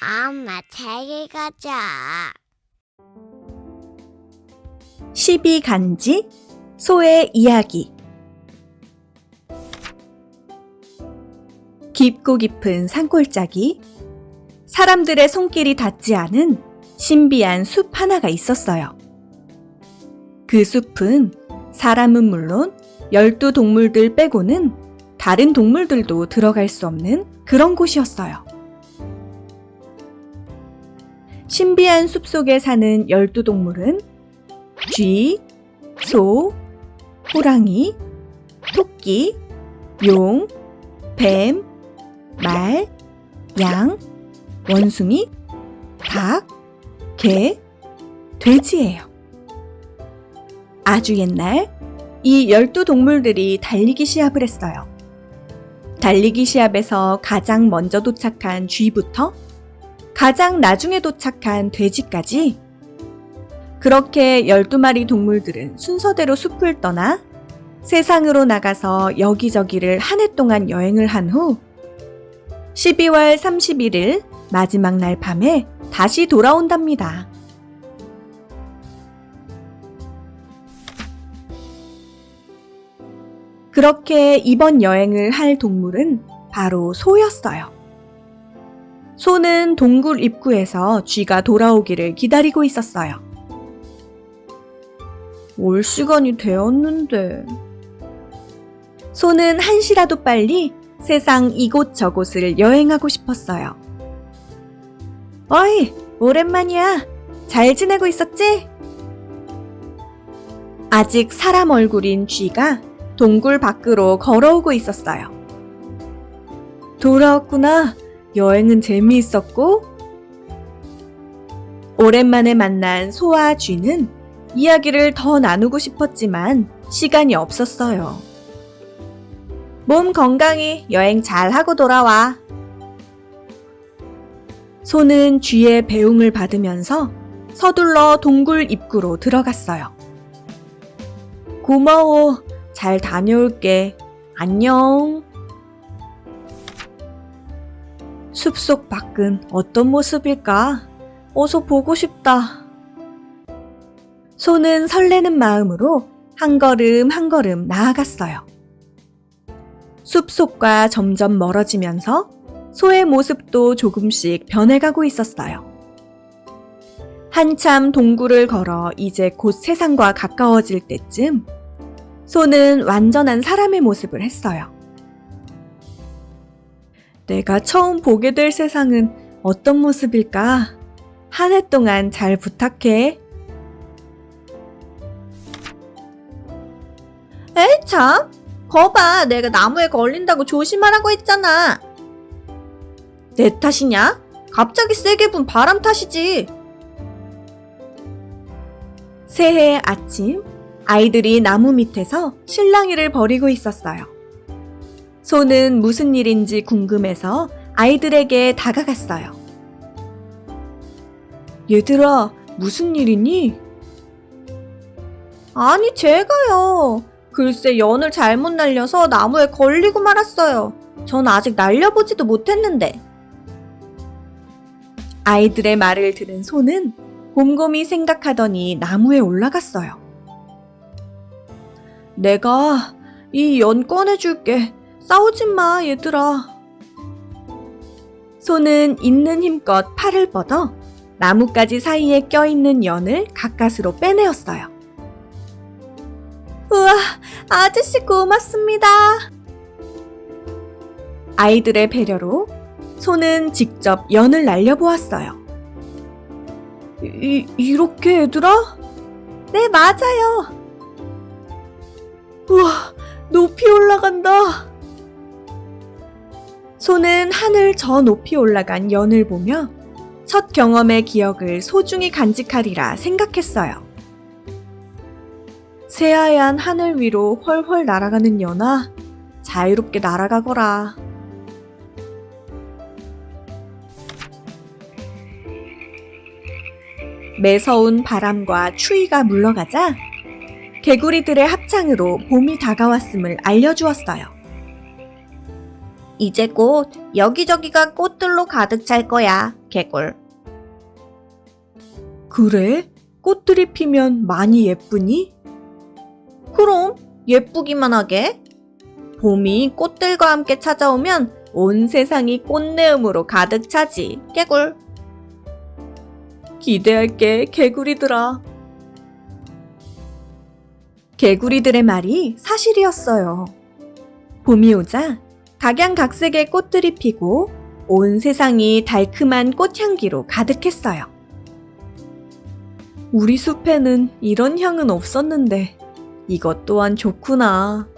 엄마 잘 읽어줘. 12간지 소의 이야기 깊고 깊은 산골짜기 사람들의 손길이 닿지 않은 신비한 숲 하나가 있었어요. 그 숲은 사람은 물론 열두 동물들 빼고는 다른 동물들도 들어갈 수 없는 그런 곳이었어요. 신비한 숲 속에 사는 열두 동물은 쥐, 소, 호랑이, 토끼, 용, 뱀, 말, 양, 원숭이, 닭, 개, 돼지예요. 아주 옛날 이 열두 동물들이 달리기 시합을 했어요. 달리기 시합에서 가장 먼저 도착한 쥐부터 가장 나중에 도착한 돼지까지 그렇게 12마리 동물들은 순서대로 숲을 떠나 세상으로 나가서 여기저기를 한 해 동안 여행을 한 후 12월 31일 마지막 날 밤에 다시 돌아온답니다. 그렇게 이번 여행을 할 동물은 바로 소였어요. 소는 동굴 입구에서 쥐가 돌아오기를 기다리고 있었어요. 올 시간이 되었는데. 소는 한시라도 빨리 세상 이곳저곳을 여행하고 싶었어요. 어이, 오랜만이야. 잘 지내고 있었지? 아직 사람 얼굴인 쥐가 동굴 밖으로 걸어오고 있었어요. 돌아왔구나. 여행은 재미있었고? 오랜만에 만난 소와 쥐는 이야기를 더 나누고 싶었지만 시간이 없었어요. 몸 건강히 여행 잘 하고 돌아와. 소는 쥐의 배웅을 받으면서 서둘러 동굴 입구로 들어갔어요. 고마워. 잘 다녀올게. 안녕. 숲속 밖은 어떤 모습일까? 어서 보고 싶다. 소는 설레는 마음으로 한 걸음 한 걸음 나아갔어요. 숲속과 점점 멀어지면서 소의 모습도 조금씩 변해가고 있었어요. 한참 동굴을 걸어 이제 곧 세상과 가까워질 때쯤 소는 완전한 사람의 모습을 했어요. 내가 처음 보게 될 세상은 어떤 모습일까? 한 해 동안 잘 부탁해. 에이, 참. 거봐, 내가 나무에 걸린다고 조심하라고 했잖아. 내 탓이냐? 갑자기 세게 분 바람 탓이지. 새해 아침, 아이들이 나무 밑에서 실랑이를 벌이고 있었어요. 소는 무슨 일인지 궁금해서 아이들에게 다가갔어요. 얘들아, 무슨 일이니? 아니, 제가요. 글쎄, 연을 잘못 날려서 나무에 걸리고 말았어요. 전 아직 날려보지도 못했는데. 아이들의 말을 들은 소는 곰곰이 생각하더니 나무에 올라갔어요. 내가 이 연 꺼내줄게. 싸우지 마, 얘들아. 소는 있는 힘껏 팔을 뻗어 나뭇가지 사이에 껴있는 연을 가까스로 빼내었어요. 우와, 아저씨 고맙습니다. 아이들의 배려로 소는 직접 연을 날려보았어요. 이, 이렇게 얘들아? 네, 맞아요. 우와, 높이 올라간다. 소는 하늘 저 높이 올라간 연을 보며 첫 경험의 기억을 소중히 간직하리라 생각했어요. 새하얀 하늘 위로 훨훨 날아가는 연아, 자유롭게 날아가거라. 매서운 바람과 추위가 물러가자 개구리들의 합창으로 봄이 다가왔음을 알려주었어요. 이제 곧 여기저기가 꽃들로 가득 찰 거야, 개꿀. 그래? 꽃들이 피면 많이 예쁘니? 그럼 예쁘기만 하게. 봄이 꽃들과 함께 찾아오면 온 세상이 꽃내음으로 가득 차지, 개굴. 기대할게, 개구리들아. 개구리들의 말이 사실이었어요. 봄이 오자 각양각색의 꽃들이 피고 온 세상이 달큼한 꽃향기로 가득했어요. 우리 숲에는 이런 향은 없었는데 이것 또한 좋구나.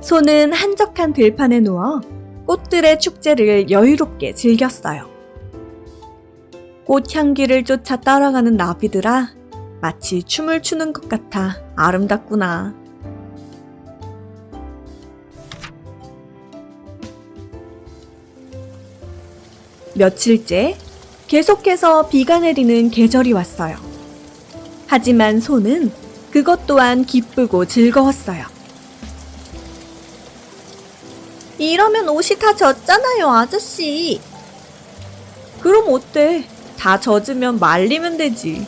소는 한적한 들판에 누워 꽃들의 축제를 여유롭게 즐겼어요. 꽃향기를 쫓아 따라가는 나비들아, 마치 춤을 추는 것 같아 아름답구나. 며칠째 계속해서 비가 내리는 계절이 왔어요. 하지만 소는 그것 또한 기쁘고 즐거웠어요. 이러면 옷이 다 젖잖아요, 아저씨. 그럼 어때? 다 젖으면 말리면 되지.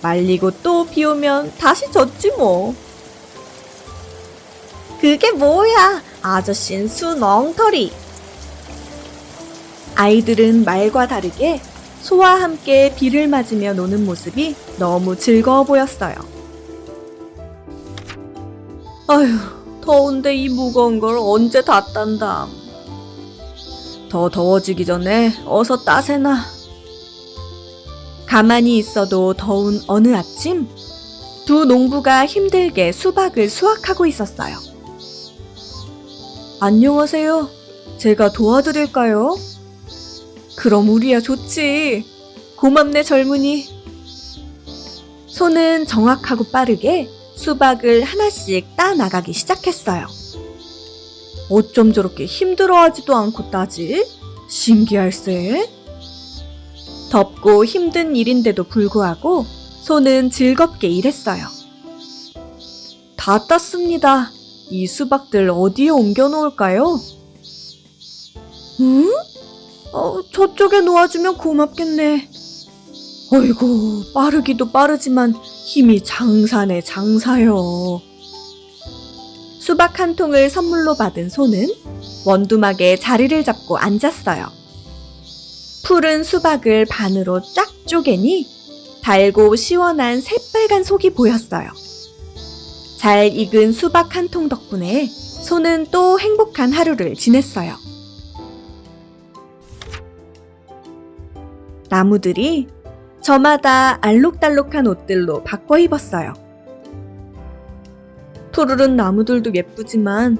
말리고 또 비 오면 다시 젖지 뭐. 그게 뭐야? 아저씨는 순 엉터리. 아이들은 말과 다르게 소와 함께 비를 맞으며 노는 모습이 너무 즐거워 보였어요. 아휴, 더운데 이 무거운 걸 언제 다 딴다. 더 더워지기 전에 어서 따세나. 가만히 있어도 더운 어느 아침, 두 농부가 힘들게 수박을 수확하고 있었어요. 안녕하세요. 제가 도와드릴까요? 그럼 우리야 좋지. 고맙네 젊은이. 소는 정확하고 빠르게 수박을 하나씩 따 나가기 시작했어요. 어쩜 저렇게 힘들어하지도 않고 따지? 신기할세. 덥고 힘든 일인데도 불구하고 소는 즐겁게 일했어요. 다 땄습니다. 이 수박들 어디에 옮겨 놓을까요? 응? 어, 저쪽에 놓아주면 고맙겠네. 어이구, 빠르기도 빠르지만 힘이 장사네, 장사요. 수박 한 통을 선물로 받은 소는 원두막에 자리를 잡고 앉았어요. 푸른 수박을 반으로 쫙 쪼개니 달고 시원한 새빨간 속이 보였어요. 잘 익은 수박 한 통 덕분에 소는 또 행복한 하루를 지냈어요. 나무들이 저마다 알록달록한 옷들로 바꿔 입었어요. 푸르른 나무들도 예쁘지만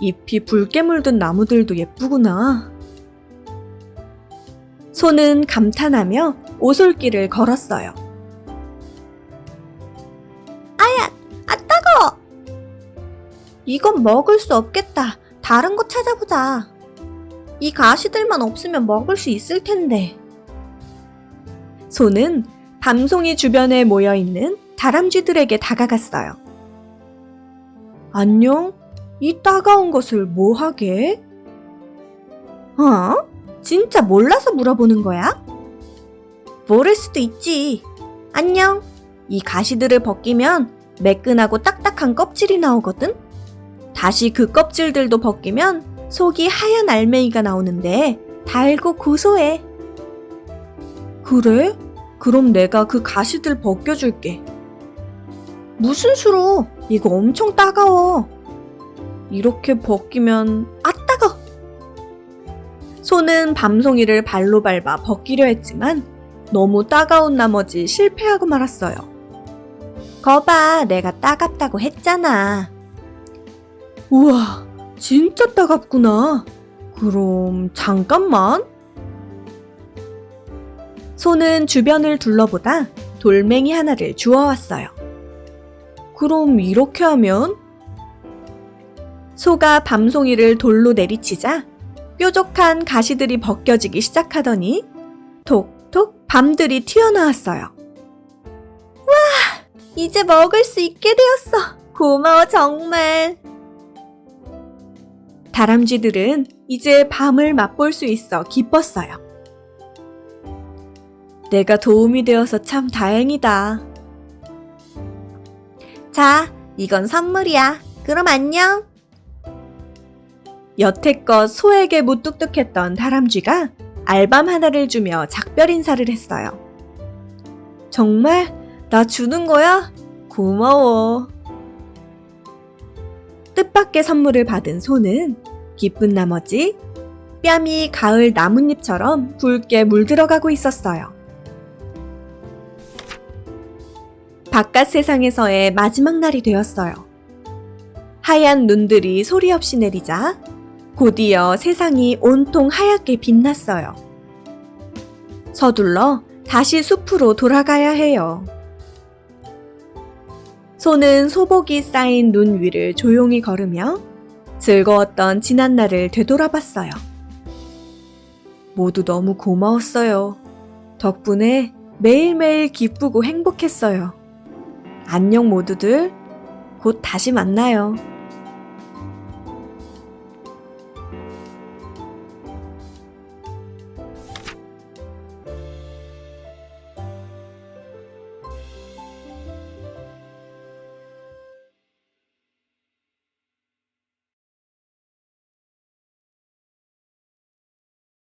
잎이 붉게 물든 나무들도 예쁘구나. 소는 감탄하며 오솔길을 걸었어요. 아야, 아 따가워. 이건 먹을 수 없겠다. 다른 거 찾아보자. 이 가시들만 없으면 먹을 수 있을 텐데. 소는 밤송이 주변에 모여 있는 다람쥐들에게 다가갔어요. 안녕? 이 따가운 것을 뭐 하게? 어? 진짜 몰라서 물어보는 거야? 모를 수도 있지. 안녕. 이 가시들을 벗기면 매끈하고 딱딱한 껍질이 나오거든? 다시 그 껍질들도 벗기면 속이 하얀 알맹이가 나오는데 달고 고소해. 그래? 그럼 내가 그 가시들 벗겨줄게. 무슨 수로? 이거 엄청 따가워. 이렇게 벗기면, 아, 따가! 소는 밤송이를 발로 밟아 벗기려 했지만 너무 따가운 나머지 실패하고 말았어요. 거봐, 내가 따갑다고 했잖아. 우와, 진짜 따갑구나. 그럼, 잠깐만. 소는 주변을 둘러보다 돌멩이 하나를 주워왔어요. 그럼 이렇게 하면? 소가 밤송이를 돌로 내리치자 뾰족한 가시들이 벗겨지기 시작하더니 톡톡 밤들이 튀어나왔어요. 와! 이제 먹을 수 있게 되었어. 고마워 정말. 다람쥐들은 이제 밤을 맛볼 수 있어 기뻤어요. 내가 도움이 되어서 참 다행이다. 자, 이건 선물이야. 그럼 안녕. 여태껏 소에게 무뚝뚝했던 다람쥐가 알밤 하나를 주며 작별 인사를 했어요. 정말? 나 주는 거야? 고마워. 뜻밖의 선물을 받은 소는 기쁜 나머지 뺨이 가을 나뭇잎처럼 붉게 물들어가고 있었어요. 바깥 세상에서의 마지막 날이 되었어요. 하얀 눈들이 소리 없이 내리자 곧이어 세상이 온통 하얗게 빛났어요. 서둘러 다시 숲으로 돌아가야 해요. 소는 소복이 쌓인 눈 위를 조용히 걸으며 즐거웠던 지난날을 되돌아봤어요. 모두 너무 고마웠어요. 덕분에 매일매일 기쁘고 행복했어요. 안녕 모두들. 곧 다시 만나요.